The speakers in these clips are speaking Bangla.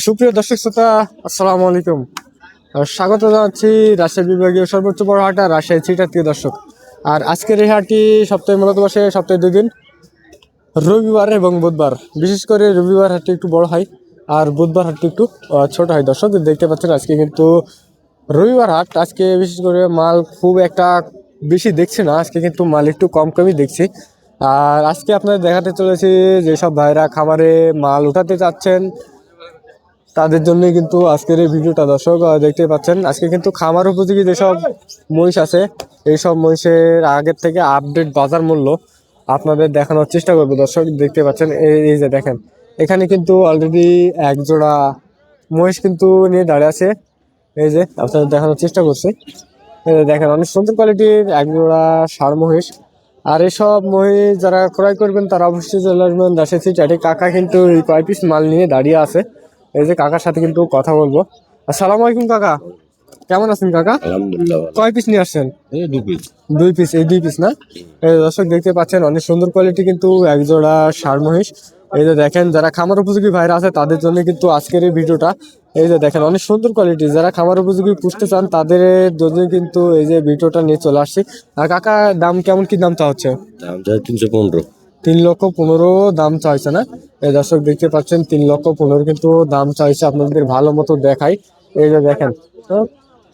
সুপ্রিয় দর্শক শ্রোতা, আসসালামু আলাইকুম। স্বাগত জানাচ্ছি রাজশাহী বিভাগীয় সর্বোচ্চ বড় হাটা রাজশাহী থেকে দর্শক। আর আজকের এই হাটটি সপ্তাহে মূলত বসে, সপ্তাহে দুই দিন, রবিবার এবং বুধবার। বিশেষ করে রবিবার হাটটি একটু বড় হয়, আর বুধবার হাটটি একটু ছোট হয়। দর্শক, দেখতে পাচ্ছেন আজকে কিন্তু রবিবার হাট। আজকে বিশেষ করে মাল খুব একটা বেশি দেখছি না, আজকে কিন্তু মাল একটু কম কমই দেখছি। আর আজকে আপনাদের দেখাতে চলেছি যেসব ভাইরা খামারে মাল উঠাতে চাচ্ছেন তাদের জন্যই কিন্তু আজকের এই ভিডিওটা দর্শক দেখতে পাচ্ছেন। আজকে কিন্তু খামার উপযোগী যেসব মহিষ আছে, এইসব মহিষের আগের থেকে আপডেট বাজার মূল্য আপনাদের দেখানোর চেষ্টা করব। দর্শক দেখতে পাচ্ছেন, এই যে দেখেন, এখানে কিন্তু অলরেডি এক জোড়া মহিষ কিন্তু নিয়ে দাঁড়িয়ে আছে। এই যে, আপনাদের দেখানোর চেষ্টা করছি। দেখেন, অনেক সুন্দর কোয়ালিটির এক জোড়া ষাড় মহিষ। আর এসব মহিষ যারা ক্রয় করবেন, তারা অবশ্যই চলে আসবেন দাসেছি চাটি কাকা কিন্তু এই কয় পিস মাল নিয়ে দাঁড়িয়ে আছে। এই যে কাকার সাথে কিন্তু কথা বলব। আসসালামু আলাইকুম কাকা। কেমন আছেন কাকা? কয় পিস নিয়ে আসছেন? দুই পিস এই দুই পিস না? এই দর্শক দেখতে পাচ্ছেন অনেক সুন্দর কোয়ালিটি কিন্তু এক জোড়া ষাড় মহিষ। এই যে দেখেন যারা খামার উপযোগী ভাইরা আছে তাদের জন্য কিন্তু আজকের এই ভিডিওটা। এই যে দেখেন অনেক সুন্দর কোয়ালিটি যারা খামার উপযোগী পুষতে চান তাদের জন্য কিন্তু এই যে ভিডিওটা নিয়ে চলে আসছি। আর কাকা দাম কেমন কি দাম চা হচ্ছে? দাম তিনশো পনেরো। তিন লক্ষ পনেরো দাম চাইছে না? এই দর্শক দেখতে পাচ্ছেন তিন লক্ষ পনেরো কিন্তু দাম চাইছে আপনাদের ভালো মতো দেখাই। এই যে দেখেন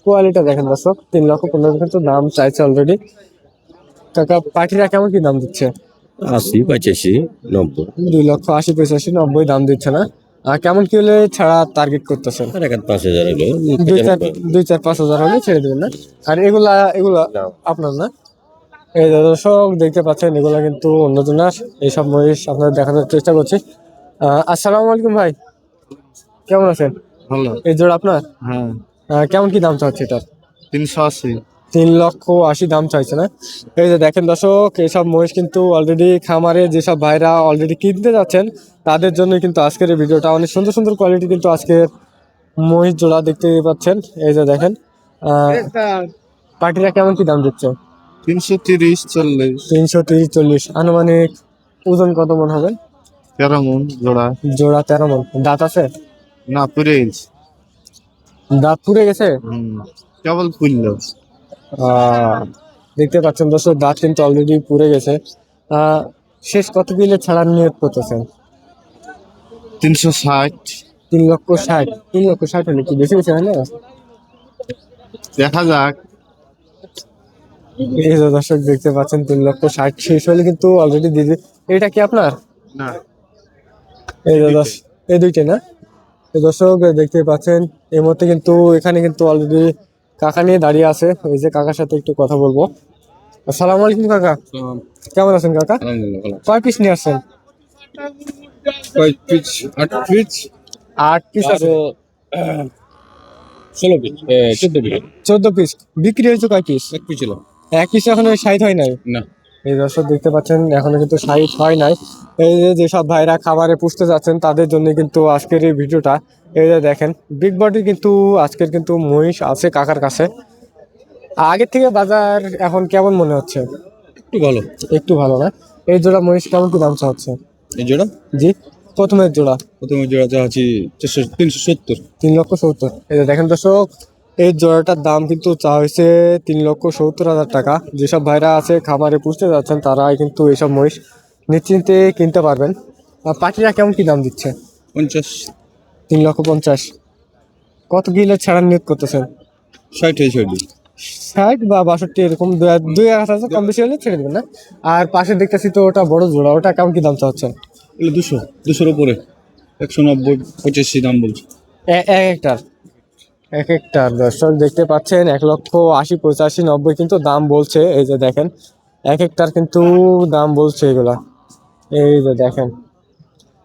কোয়ালিটা দেখেন দর্শক তিন লক্ষ পনেরো কিন্তু দাম চাইছে অলরেডি কাকা পাখিরা কেমন কি দাম দিচ্ছে? আশি পঁচাশি নব্বই। দুই লক্ষ আশি পঁচাশি নব্বই দাম দিচ্ছে না। আর কেমন কি হলে ছাড়া টার্গেট করতেছেন? পাঁচ হাজার হলো। দুই চার দুই চার পাঁচ হাজার হলে ছেড়ে দেবেন না? আর এগুলা এগুলা আপনার না? এই যে দর্শক দেখতে পাচ্ছেন এগুলা কিন্তু অন্যজনের এইসব মহিষ আপনাদের দেখানোর চেষ্টা করছি। আসসালামু আলাইকুম ভাই। কেমন আছেন? ভালো। এই জোড়া আপনার? হ্যাঁ। কেমন কি দাম চাচ্ছে এটার? তিনশো আশি। তিন লক্ষ আশি দাম চাইছে না? এই যে দেখেন দর্শক এইসব মহিষ কিন্তু অলরেডি খামারে যেসব ভাইরা অলরেডি কিনতে যাচ্ছেন তাদের জন্য কিন্তু আজকের এই ভিডিওটা। অনেক সুন্দর সুন্দর কোয়ালিটি কিন্তু আজকের মহিষ জোড়া দেখতে পাচ্ছেন। এই যে দেখেন আহ, পাখিরা কেমন কি দাম দিচ্ছে? তিনশো তিরিশ চল্লিশ। তিনশো তিরিশ চল্লিশ। আনুমানিক ওজন কত মন হবে? তেরো মন জোড়া। জোড়া তেরো মন। দাঁত আছে? না পুরে গেছে। দাঁত পুড়ে গেছে? কেবল খুললো দেখতে পাচ্ছেন দর্শক দাঁত কিন্তু অলরেডি পুড়ে গেছে। শেষ কত দিলে ছাড়ার নিয়োগ করতেছেন? তিনশো ষাট। তিন লক্ষ ষাট। তিন লক্ষ ষাট হলে কি বেশি বেশি হয় না? দেখা যাক। এই যে দর্শক দেখতে পাচ্ছেন তিন লক্ষ ষাট শেষ হলে কিন্তু অলরেডি দিদি এটা কি আপনার? না। এই যে দশ এই দুইটা না? এই দর্শক দেখতে পাচ্ছেন এই মুহূর্তে কিন্তু এখানে কিন্তু অলরেডি কাকা নিয়ে দাঁড়িয়ে আছে। এই যে কাকার সাথে একটু কথা বলব। আসসালামু আলাইকুম কাকা। কেমন আছেন কাকা? কয় পিস নিয়ে আসছেন? কয় পিচ আট পিচ আট পিস আছে। ষোলো পিস চোদ্দ পিস চোদ্দ পিস বিক্রি হয়েছে কয় পিস এক পিস ছিল। এক পিস এখনও সাইড হয় নাই? না। এই দর্শক দেখতে পাচ্ছেন এখনও কিন্তু সাইড হয় নাই। এই যে যেসব ভাইরা খাবারে পুষতে যাচ্ছেন তাদের জন্য কিন্তু আজকের এই ভিডিওটা। এই যে দেখেন বিগ বডি কিন্তু আজকের কিন্তু মহিষ আছে কাকার কাছে। আগের থেকে বাজার এখন কেমন মনে হচ্ছে? একটু ভালো। একটু ভালো না? এই জোড়া মহিষ কেমন কি দাম হচ্ছে এই জোড়া? জি প্রথমের জোড়া। প্রথমে জোড়া চাচ্ছি চারশো তিনশো সত্তর। তিন লক্ষ সত্তর। এই যে দেখেন দর্শক এই জোড়াটার দাম কিন্তু চা হয়েছে তিন লক্ষ সত্তর হাজার টাকা। যেসব ভাইরা আছে খামারে পুষতে যাচ্ছেন তারাই কিন্তু এইসব মহিষ নিশ্চিন্তে কিনতে পারবেন। আর পাখিরা কেমন কি দাম দিচ্ছে? পঞ্চাশ। তিন লক্ষ পঞ্চাশ। কত কিলো ছাড়ার নিয়োগ করতেছেন? ষাট ষাট বা বাষট্টি এরকম দুই এক- হাজার কম বেশি হলে ছেড়ে দেবেন না। আর পাশে দেখতেছি তো ওটা বড় জোড়া ওটা কেমন কি দাম চাচ্ছে এগুলো দুশো দুশোর উপরে। একশো নব্বই পঁচাশি দাম বলছি। এ- এক একটা দর্শক দেখতে পাচ্ছেন, এক লক্ষ আশি, পঁচাশি, নব্বই কিন্তু দাম বলছে। এই যে দেখেন, এক একটার কিন্তু দাম বলছে এগুলা। এই যে দেখেন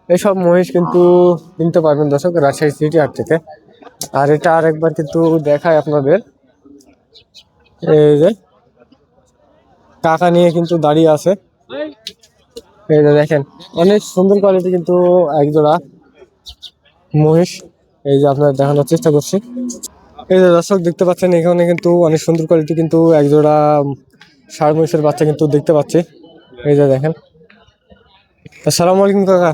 এইসব মহিষ কিন্তু কিনতে পারবেন দর্শক রাজশাহী সিটি হাট থেকে। আর এটা আরেকবার কিন্তু দেখায় আপনাদের। এই যে কাকা নিয়ে কিন্তু দাঁড়িয়ে আছে। এই যে দেখেন, অনেক সুন্দর কোয়ালিটি কিন্তু একজোড়া মহিষ। এই যে আপনার দেখানোর চেষ্টা করছি। এই যে দর্শক দেখতে পাচ্ছেন এখানে কিন্তু অনেক সুন্দর কোয়ালিটি কিন্তু একজোড়া ষাড় মহিষের বাচ্চা কিন্তু দেখতে পাচ্ছি। এই যে দেখেন। আসসালামু আলাইকুম কাকা।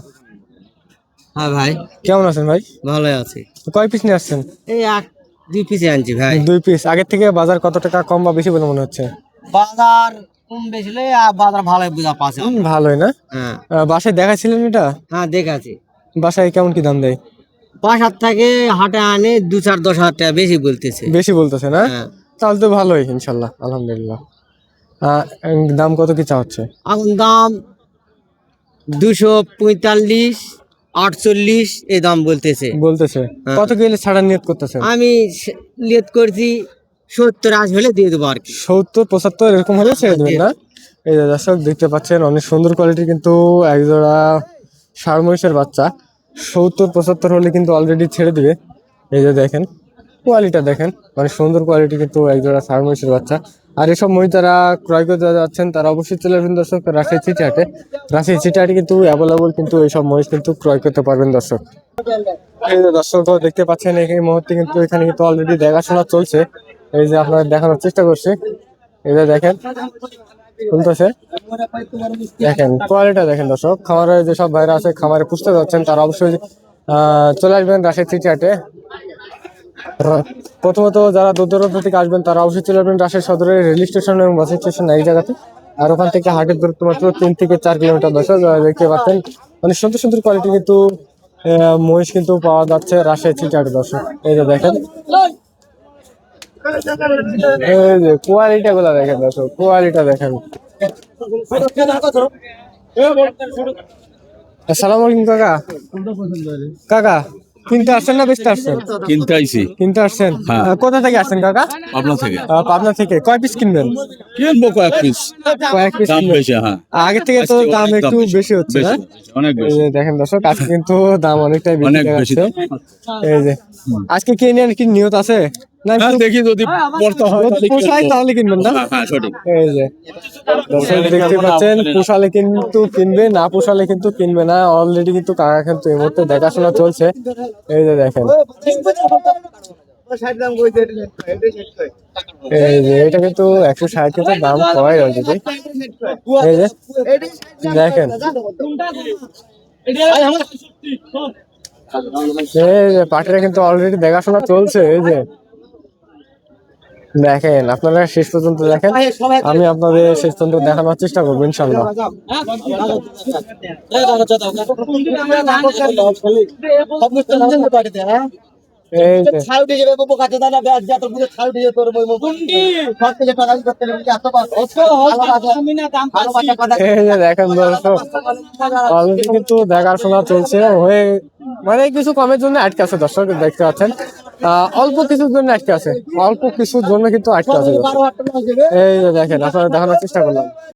হ্যাঁ ভাই। কেমন আছেন ভাই? ভালোই আছি। কয় পিস নিয়ে আসছেন? এই এক দুই পিসে আনছি ভাই। দুই পিস আগের থেকে বাজার কত টাকা কম বা বেশি বলে মনে হচ্ছে? বাজার কম বেশি বাজার ভালোই বুঝা পাচ্ছে। ভালোই না? হ্যাঁ। বাসায় দেখাছিলেন এটা? হ্যাঁ দেখাছি বাসায় কেমন কি দাম দেয়? বাসার থেকে হাটে আনে দু চার দশ হাজার টাকা বেশি বলতেছে। বেশি বলতেছে না? হ্যাঁ। তাহলে তো ভালোই ইনশাল্লাহ আলহামদুলিল্লাহ। দাম কত কি চাচ্ছে এখন দাম দুশো পঁয়তাল্লিশ আটচল্লিশ এই দাম বলতেছে। বলতেছে। হ্যাঁ। কত গেলে ছাড়ার নিয়ত করতেছে? আমি লিয়ত করছি সত্তর আশি হলে দিয়ে দেবো আর কি। সত্তর পঁচাত্তর এরকম হলে ছেড়ে দেবেন না। এই দর্শক দেখতে পাচ্ছেন অনেক সুন্দর কোয়ালিটি কিন্তু একজোড়া ষাড় মহিষের বাচ্চা। সত্তর, পঁচাত্তর হলে কিন্তু অলরেডি ছেড়ে দিবে। এই যে দেখেন কোয়ালিটা দেখেন মানে সুন্দর কোয়ালিটি কিন্তু একজোড়া ষাড় মহিষের বাচ্চা। আর এসব মহিষ যারা ক্রয় করতে যাচ্ছেন, তারা অবশ্যই চলে আসবেন দর্শক রাজশাহী চিটিহাটে রাজশাহী চিটিহাটে কিন্তু অ্যাভেলেবল কিন্তু এইসব মহিষ কিন্তু ক্রয় করতে পারবেন দর্শক। এই যে দর্শক দেখতে পাচ্ছেন এই মুহূর্তে কিন্তু এখানে কিন্তু অলরেডি দেখাশোনা চলছে। এই যে আপনার দেখানোর চেষ্টা করছি। যে দেখেন, শুনতেছে? দেখেন কোয়ালিটা দেখেন দর্শক, খামারে যেসব ভাইরা আছে, খামারে পুষতে যাচ্ছেন, তারা অবশ্যই চলে আসবেন রাশের চিটিহাটে র- প্রথমত যারা দূর দূরান্ত থেকে আসবেন, তারা অবশ্যই চলে আসবেন রাশের সদরের রেল স্টেশন এবং বাস স্টেশন এই জায়গাতে। আর ওখান থেকে হাটের দূরত্ব মাত্র তিন থেকে চার কিলোমিটার দর্শক দেখতে পাচ্ছেন। অনেক সুন্দর সুন্দর কোয়ালিটি কিন্তু মহিষ কিন্তু পাওয়া যাচ্ছে রাশের চিটিহাটে দর্শক। এই যে দেখেন এই যে কোয়ালিটা গুলা দেখেন দর্শক কোয়ালিটা দেখেন। আসসালামু আলাইকুম কাকা। কাকা কিনতে আসছেন না বেচতে আসছেন? কিনতে আইছি। কিনতে আসছেন? হ্যাঁ। কোথা থেকে আসছেন কাকা? পাবনা থেকে। পাবনা থেকে। কয় পিস কিনবেন? কিনবো কয়েক পিস কয়েক পিস দাম বেশি হ্যাঁ। আগে থেকে তো দাম একটু বেশি। হচ্ছে না অনেক বেশি। দেখেন দর্শক আজকে কিন্তু দাম অনেকটাই বেশি অনেক বেশি। এই যে আজকে কে নিয়ে কি নিয়ত আছে? হ্যাঁ দেখি যদি পড়তে হয় তাহলে পোষায় তাহলে কিনবেন না? হ্যাঁ, হ্যাঁ সঠিক। এই যে। দেখতে পাচ্ছেন পোষালে কিন্তু কিনবে না পোষালে কিন্তু কিনবে না। অলরেডি কিন্তু কাকা কিন্তু এই মুহূর্তে দেখাশোনা চলছে। এই যে দেখেন। এই যে এটা কিন্তু একশো ষাট কিন্তু দাম কয় অলরেডি এই যে দেখেন। এই যে পাটিরা কিন্তু অলরেডি দেখাশোনা চলছে এই যে। দেখেন, আপনারা শেষ পর্যন্ত দেখেন। আমি আপনাদের শেষ পর্যন্ত দেখানোর চেষ্টা করব ইনশাল্লাহ দেখেন দর্শক কিন্তু দেখাশোনা চলছে, হয়ে মানে কিছু কমের জন্য আটকে আছে, দর্শক দেখতে পাচ্ছেন। অল্প কিছুর জন্য আটকে আছে। অল্প কিছুর জন্য কিন্তু আটকে আছে। এই দেখেন, আপনারা দেখানোর চেষ্টা করলাম।